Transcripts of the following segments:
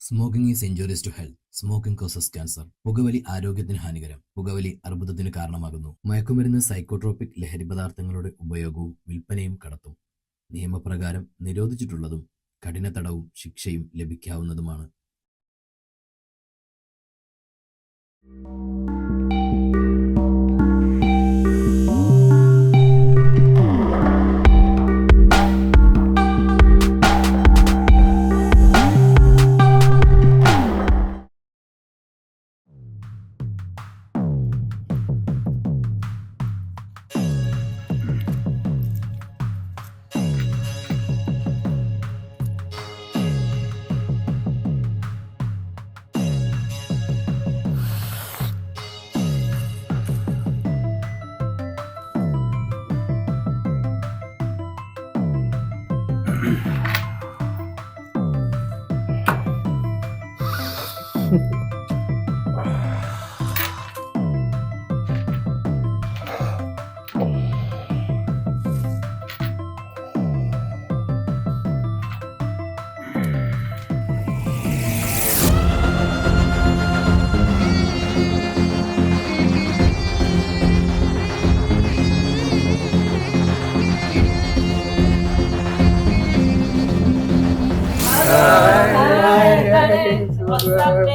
Smoking is injurious to health smoking causes cancer പുകവലി ആരോഗ്യത്തിന് ഹാനികരം. പുകവലി അർബുദത്തിന് കാരണമാകുന്നു. മയക്കുമരുന്ന് സൈക്കോട്രോപിക് ലഹരി പദാർത്ഥങ്ങളുടെ ഉപയോഗവും വിൽപ്പനയും കടത്തും. നിയമപ്രകാരം നിരോധിച്ചിട്ടുള്ളതും കഠിന തടവും ശിക്ഷയും ലഭിക്കാവുന്നതുമാണ്.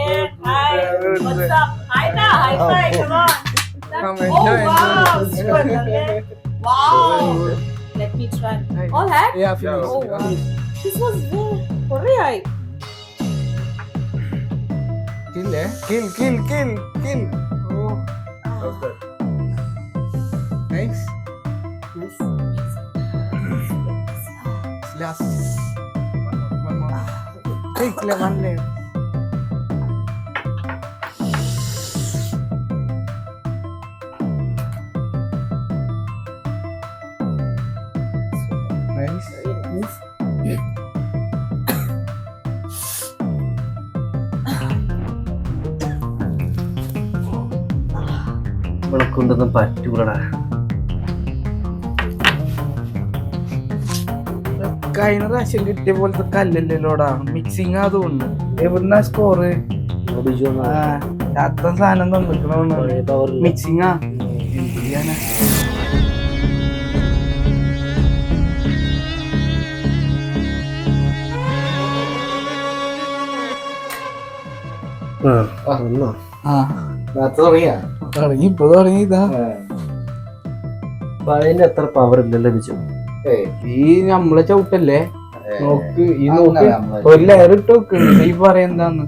Up. Hi. What's up? Hi, na. High five. Come on. Come oh, wow. join. Super, man. Wow. Let me try. All hat? Yeah, finish. Oh, wow. This was very Korea. Kill, eh? Kill, kill, kill, kill. Oh, nice. Yes. Last. One more. One more. Take le- one leg. ഉണക്കൊണ്ടൊന്നും പറ്റൂലടാ. കഴിഞ്ഞ പ്രാവശ്യം കിട്ടിയ പോലത്തെ കല്ലല്ലോടാ mixing അതുകൊണ്ട്. എവിടുന്ന score അത്ര സാധനം തന്നിക്കണോണ്ട് മിക്സിങ്ങാ ആ. തുടങ്ങി ഇപ്പൊ തുടങ്ങി ഇതാ പഴയതിന് അത്ര പവർ ഇല്ലല്ലോ ലഭിച്ചു? ഈ നമ്മളെ ചവിട്ടല്ലേ? നോക്ക് ഈ നോക്ക്. ഒരു ലെയർ ഇട്ട് നോക്ക്. ഈ പറയുന്നതാന്ന്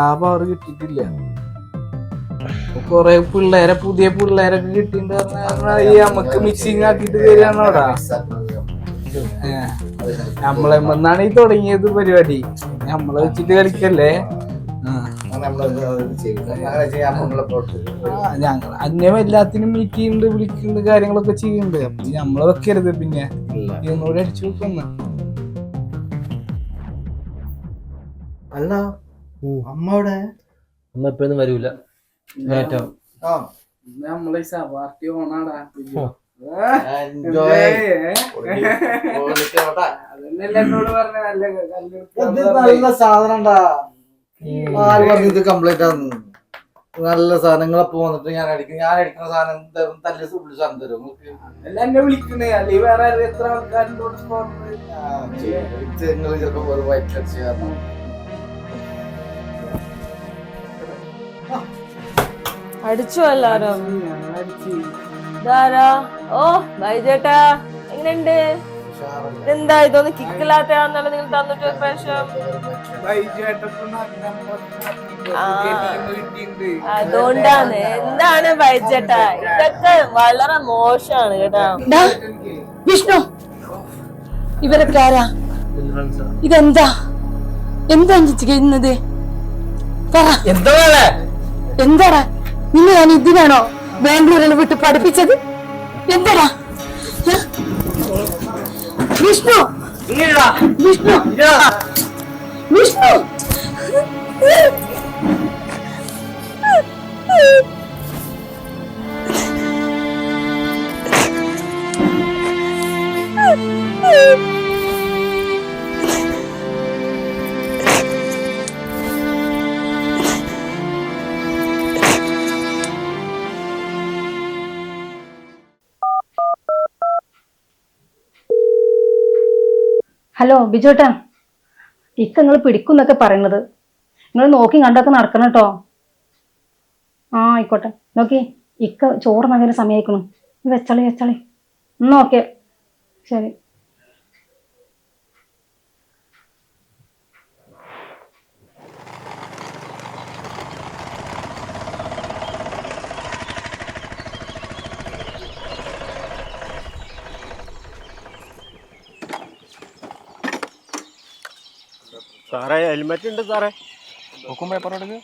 ആ പവർ കിട്ടിയിട്ടില്ല. കൊറേ പിള്ളേരെ പുതിയ പിള്ളേരൊക്കെ കിട്ടിണ്ട് ഈ നമുക്ക് മിക്സിങ് ആക്കിട്ട് തരികയാണോടാ നമ്മളെ എന്നാണ് ഈ തുടങ്ങിയത് പരിപാടി. നമ്മളെ വെച്ചിട്ട് കളിക്കല്ലേ? ഞങ്ങൾ അന്യം എല്ലാത്തിനും മീറ്റ് ചെയ്യുന്നുണ്ട് വിളിക്കുന്നുണ്ട് കാര്യങ്ങളൊക്കെ ചെയ്യുന്നുണ്ട്. അപ്പൊ നമ്മളെ വെക്കരുത് പിന്നെ. ഇതൊന്നുകൂടെ അടിച്ചു വെക്കുന്ന. അല്ല. അമ്മ അവിടെ? അമ്മ എപ്പോഴൊന്നും വരൂല. ഏറ്റവും നമ്മളെ പാർട്ടി ഓണാടാ നല്ല നല്ല സാധനം ഇത് കംപ്ലീറ്റ് ആന്ന് നല്ല സാധനങ്ങളപ്പോ വന്നിട്ട് ഞാൻ അടിക്കും ഞാൻ അടിക്കുന്ന സാധനം തരും തല്ലി ഉള്ളി സാധനം തരും. എല്ലാം എന്നെ വിളിക്കണേ അല്ലെങ്കിൽ വേറെ എത്ര ആൾക്കാരിനോട് നിങ്ങൾ ചിലപ്പോ ഒരു വൈറ്റ് കാരണം അടിച്ചു എല്ലാരും. ഇതാരാ? ഓ ബൈജേട്ടാ. എങ്ങനെയുണ്ട്? എന്താ ഇതൊന്ന് കിക്കില്ലാത്തയാന്നല്ലോ നിങ്ങൾ തന്നിട്ട് ഒരു പ്രാവശ്യം. അതുകൊണ്ടാണ്. എന്താണ് ബൈജേട്ടാ? ഇതൊക്കെ വളരെ മോശമാണ് കേട്ടോ. വിഷ്ണു. ഇവരൊക്കെ ആരാ? ഇതെന്താ? എന്താ ചേച്ചി ചെയ്യുന്നത്? എന്താ എന്താടാ? നിന്നെ ഞാൻ ഇതിനാണോ ബാംഗ്ലൂരിൽ വിട്ട് പഠിപ്പിച്ചത്? എന്താടാ? വിഷ്ണു? വിഷ്ണു? വിഷ്ണു? Oh ഹലോ ബിജോട്ടാ ഇക്ക നിങ്ങൾ പിടിക്കും എന്നൊക്കെ പറയണത് നിങ്ങൾ നോക്കി കണ്ടൊക്കെ നടക്കണം കേട്ടോ ആ ആയിക്കോട്ടെ. നോക്കി ഇക്ക ചോറ് നഗര സമയമായിക്കണം വെച്ചളി വെച്ചളി. എന്നാ ഓക്കെ ശരി. സാറേ ഹെൽമെറ്റ് ഉണ്ട് സാറേ. ബുക്കും പേപ്പറും എടുക്ക്.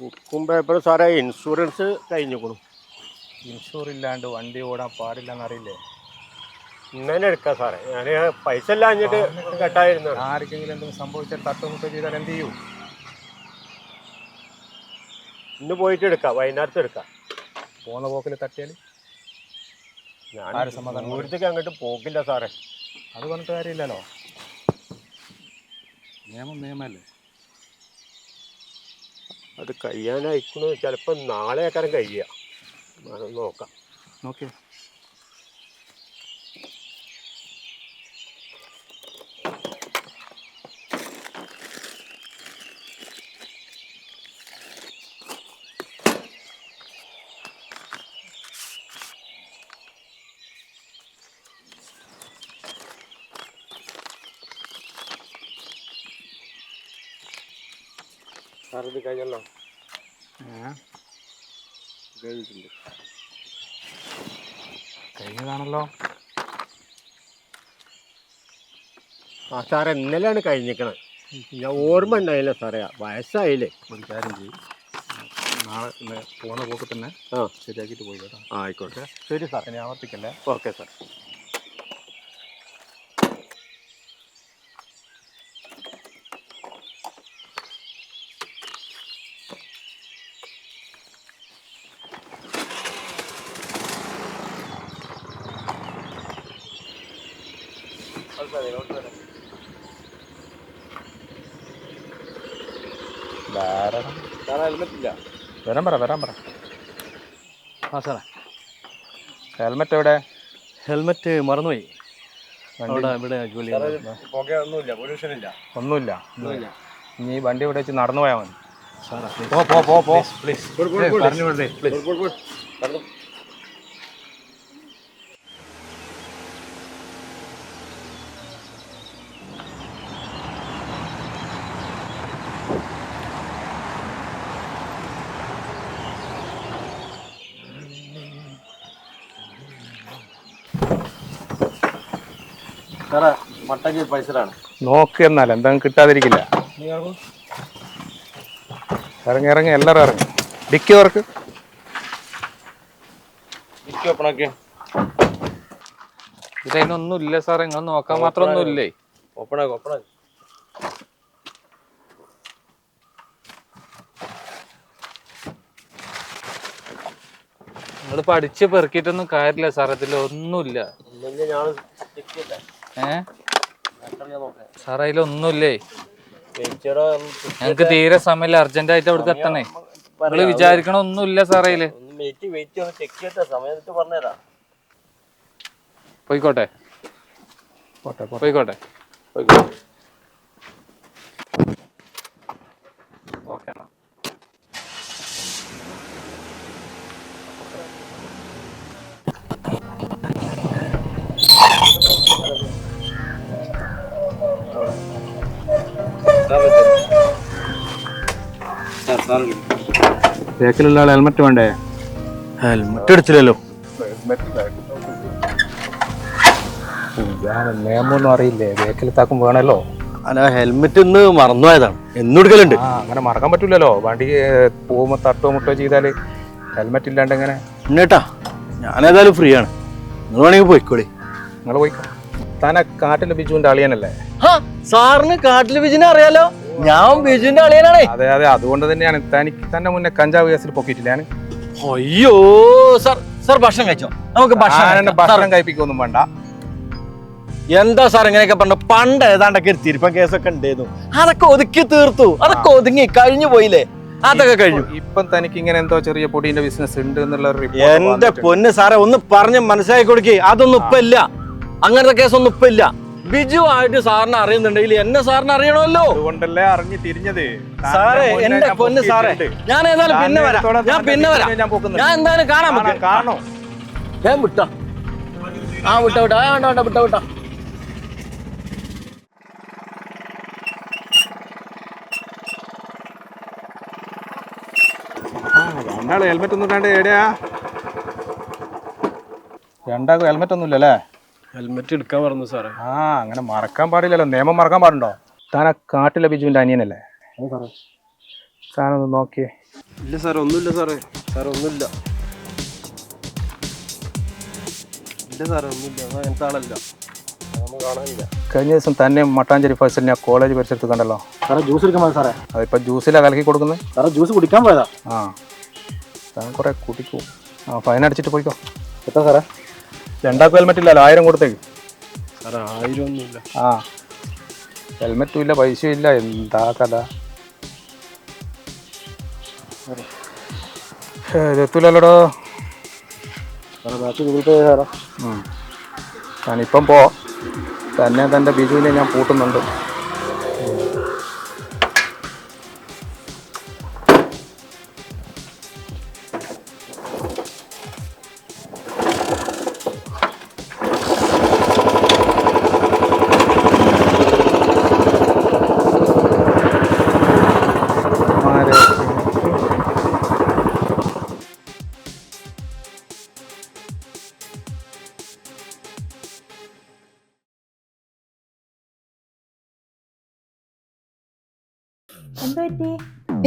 ബുക്കും പേപ്പറും സാറേ ഇൻഷുറൻസ് കഴിഞ്ഞിക്കണു ഇൻഷൂർ ഇല്ലാണ്ട് വണ്ടി ഓടാൻ പാടില്ലെന്ന് അറിയില്ലേ? ഇന്നലെ എടുക്കാം സാറേ. ഞാൻ പൈസ എല്ലാം അഞ്ഞിട്ട് കെട്ടായിരുന്നു ആർക്കെങ്കിലും എന്തെങ്കിലും സംഭവിച്ചാൽ തട്ടുമുട്ട ചെയ്താൽ എന്ത് ചെയ്യൂ? ഇന്ന് പോയിട്ട് എടുക്കാം. വൈകുന്നേരത്ത് എടുക്കാം. പോകുന്ന പോക്കിൽ തട്ടിയാൽ ഞാൻ ആര് സമാധാനം? അങ്ങോട്ട് പോക്കില്ല സാറേ. അത് പറഞ്ഞിട്ട് കാര്യമില്ലല്ലോ. നിയമം നിയമല്ലേ? അത് കഴിയാനായിക്കണു. ചിലപ്പോൾ നാളെ ആക്കാരം കഴിയുക നോക്കാം. നോക്കി സാർ ഇത് കഴിഞ്ഞല്ലോ കഴിഞ്ഞതാണല്ലോ. ആ സാറേ ഇന്നലെയാണ് കഴിഞ്ഞിരിക്കണത്. ഞാൻ ഓർമ്മ ഉണ്ടായില്ല സാറേ. വയസ്സായില്ലേ? ഒരു കാര്യം ചെയ്യും. നാളെ ഇന്ന് പോകുന്ന പോക്ക് തന്നെ ആ. ശരിയാക്കിയിട്ട് പോയി കേട്ടോ. ആയിക്കോട്ടെ. ശരി സാർ ഇനി ആവർത്തിക്കല്ലേ? ഓക്കെ സാർ വരാൻ പറ വരാൻ പറ. ആ സാറേ. ഹെൽമെറ്റ് എവിടെ? ഹെൽമെറ്റ് മറന്നുപോയി. അവിടെ ഇവിടെ ജോലി ഒന്നുമില്ല. ഇനി ഈ വണ്ടി ഇവിടെ വെച്ച് നടന്നു പോയാൽ മതി. സാറേ പോ പോ പോ പോ. പ്ലീസ് പറഞ്ഞു പൈസലാണ് നോക്ക് എന്നാൽ എന്താ കിട്ടാതിരിക്കില്ല. ഇറങ്ങി ഇറങ്ങി എല്ലാവരും ഇറങ്ങി. ഡിക്കി വർക്ക് ഓപ്പണാക്കിയ. ഇതിനൊന്നും ഇല്ല സാറേ നിങ്ങൾ നോക്കാൻ മാത്രമൊന്നും ഇല്ലേ ഓപ്പണാക്കി ഓപ്പണാക്കി. നിങ്ങൾ പഠിച്ച് പെറുക്കിയിട്ടൊന്നും കാര്യമില്ല സാർ ഇതിൽ ഒന്നുമില്ല ഇല്ലെങ്കിൽ സാർ അതിലൊന്നുമില്ലേ? ടീച്ചറോ ഞങ്ങൾക്ക് തീരെ സമയമില്ല. അർജന്റ് ആയിട്ട് അവിടെ എത്തണേ. നിങ്ങൾ വിചാരിക്കണ ഒന്നുമില്ല സാർ അതിൽ പോയിക്കോട്ടെ. പോയിക്കോട്ടെ. വെയിറ്റ് ബേക്കിലുള്ള ആൾ ഹെൽമെറ്റ് വേണ്ടേ? ഹെൽമെറ്റ് എടുത്തില്ലല്ലോ. നിയമമൊന്നും അറിയില്ലേ? ബേക്കിൽ താക്കും വേണല്ലോ. അല്ല ഹെൽമെറ്റ് ഇന്ന് മറന്നുപോയതാണ്. എന്നെടുക്കലുണ്ട് ആ അങ്ങനെ മറക്കാൻ പറ്റൂലല്ലോ. വണ്ടി പോകുമ്പോ തട്ടോ മുട്ടോ ചെയ്താൽ ഹെൽമെറ്റ് ഇല്ലാണ്ട് എങ്ങനെ? എന്നേട്ടാ ഞാനേതായാലും ഫ്രീ ആണ്. നിങ്ങൾ വേണമെങ്കിൽ പോയിക്കോളി. നിങ്ങൾ പോയി താനെ കാട്ടിലെ ബിജുവിന്റെ അളിയനല്ലേ? സാറിന് കാട്ടിലെ ബിജുവിനെ അറിയാലോ? ഞാൻ ബിജുവിന്റെ അളിയനാണേ. അതെ അതെ അതുകൊണ്ട് തന്നെയാണ്. തനിക്ക് തന്നെ മുന്നേ കഞ്ചാവ് കേസിൽ പൊക്കിയിട്ടില്ല ഞാൻ അയ്യോ സർ സർ ഭക്ഷണം കഴിച്ചോ? നമുക്ക് ഭക്ഷണം ഭക്ഷണം കഴിപ്പിക്കൊന്നും വേണ്ട. എന്താ സാർ ഇങ്ങനെയൊക്കെ പറഞ്ഞു? പണ്ട് ഏതാണ്ടൊക്കെ തിരുപ്പ കേസൊക്കെ ഉണ്ടായിരുന്നു. അതൊക്കെ ഒതുക്കി തീർത്തു. അതൊക്കെ ഒതുങ്ങി കഴിഞ്ഞു പോയില്ലേ? അതൊക്കെ കഴിഞ്ഞു. ഇപ്പം തനിക്ക് ഇങ്ങനെ എന്തോ ചെറിയ പൊടിന്റെ ബിസിനസ് ഉണ്ട് എന്നുള്ള എന്റെ. പൊന്ന് സാറേ ഒന്ന് പറഞ്ഞ് മനസ്സിലാക്കി കൊടുക്കേ. അതൊന്നും ഇപ്പൊ ഇല്ല. അങ്ങനത്തെ കേസൊന്നും ഇപ്പൊ ഇല്ല. ബിജു ആയിട്ട് സാറിനെ അറിയുന്നുണ്ടെങ്കിൽ എന്നെ സാറിന് അറിയണമല്ലോ. അതുകൊണ്ടല്ലേ അറിഞ്ഞു തിരിഞ്ഞത്. സാറേ എന്റെ പൊന്ന് സാറേ ഞാൻ ഏതായാലും പിന്നെ വരാം. ഞാൻ പിന്നെ വരാം. ഞാൻ എന്തായാലും കാണാൻ കാണാം, കാണോ ഞാൻ വിട്ട. ആ വിട്ട വിട്ട. ആ വേണ്ട വേണ്ട വിട്ട വിട്ട. ഹെൽമെറ്റ് ഒന്നും ഇടാണ്ട് എവിടെയാ? രണ്ടാൾക്കും ഹെൽമെറ്റ് ഒന്നും ഇല്ലല്ലേ ഹെൽമെറ്റ് എടുക്കാൻ പറഞ്ഞു സാറേ. ആ അങ്ങനെ മറക്കാൻ പാടില്ലല്ലോ. നിയമം മറക്കാൻ പാടുണ്ടോ? താൻ ആ കാട്ടിലെ ബിജുവിന്റെ അനിയനല്ലേ? താനൊന്ന് നോക്കിയേ. ഇല്ല സാറേ ഒന്നുമില്ല സാറേ. സാറേ ഒന്നുമില്ല. ഇല്ല സാറേ ഒന്നുമില്ല. അത് അങ്ങനത്തെ ആളല്ല. അതൊന്നും കാണാനില്ല. കഴിഞ്ഞ ദിവസം തന്നെ മട്ടാഞ്ചേരി ഫസ്റ്റിൽ ഞാൻ കോളേജ് പരിസരത്ത് കണ്ടല്ലോ. സാറേ ജ്യൂസ് എടുക്കാൻ പോയത് സാറേ. അതിപ്പോ ജ്യൂസിലാ കലക്കി കൊടുക്കുന്നത് സാറേ ജ്യൂസ് കുടിക്കാൻ പോയതാ. ആ. താൻ കുറെ കുടിക്കും ആ ഫൈൻ അടിച്ചിട്ട് പോയിക്കോ. എത്ര സാറേ? രണ്ടാൾക്കും ഹെൽമെറ്റ് ഇല്ലല്ലോ ആയിരം കൊടുത്തേക്ക്. സാറേ ആയിരം ഒന്നുമില്ല ആ ഹെൽമെറ്റും ഇല്ല പൈസയും ഇല്ല എന്താ കഥ? ഇതെത്തൂലല്ലോടോ സാറേ ബാക്കി ഗൂഗിൾ പേ സാറേ ഞാനിപ്പം പോ തന്നെ തന്റെ ബിജുവിനെ ഞാൻ പൂട്ടുന്നുണ്ട്.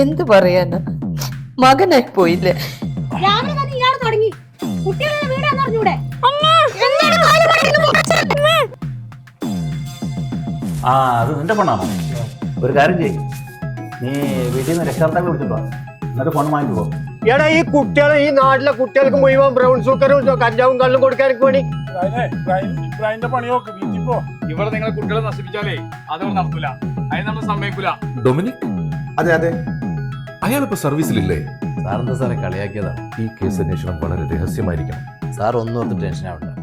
എന്ത് പറയാനാ? മകനായി പോയില്ലേ? രാവിലെ തന്നെ ഇയാൾ തുടങ്ങി കുട്ടികളുടെ വീടാന്ന് അറിഞ്ഞൂടെ ആ അത് നിന്റെ പെണ്ണാണോ? ഒരു കാര്യം ചെയ്യ്. നീ വീട്ടിൽ നിന്ന് രക്ഷകർത്താക്കളെ വിളിച്ചിട്ടോ എന്നിട്ട് ഫോൺ പോകും എടാ ഈ കുട്ടികളെ ഈ നാട്ടിലെ കുട്ടികൾക്ക് മുഴുവൻ ബ്രൗൺ സൂക്കറും കഞ്ചാവും കള്ളും കൊടുക്കാനൊക്കെ പണി. ഇവിടെ നിങ്ങളെ കുട്ടികളെ നശിപ്പിച്ചാലേ അതുകൊണ്ട് നടത്തൂല അതിന് നമ്മൾ സമ്മതിക്കൂല. ഡൊമിനിക്? അതെ അതെ. അയാളിപ്പോ സർവീസിലില്ലേ? സാറെന്താ സാറെ കളിയാക്കിയതാണ്. ഈ കേസ് അന്വേഷണം വളരെ രഹസ്യമായിരിക്കണം. സാർ ഒന്നും ഓർത്ത് ടെൻഷൻ ആവണ്ട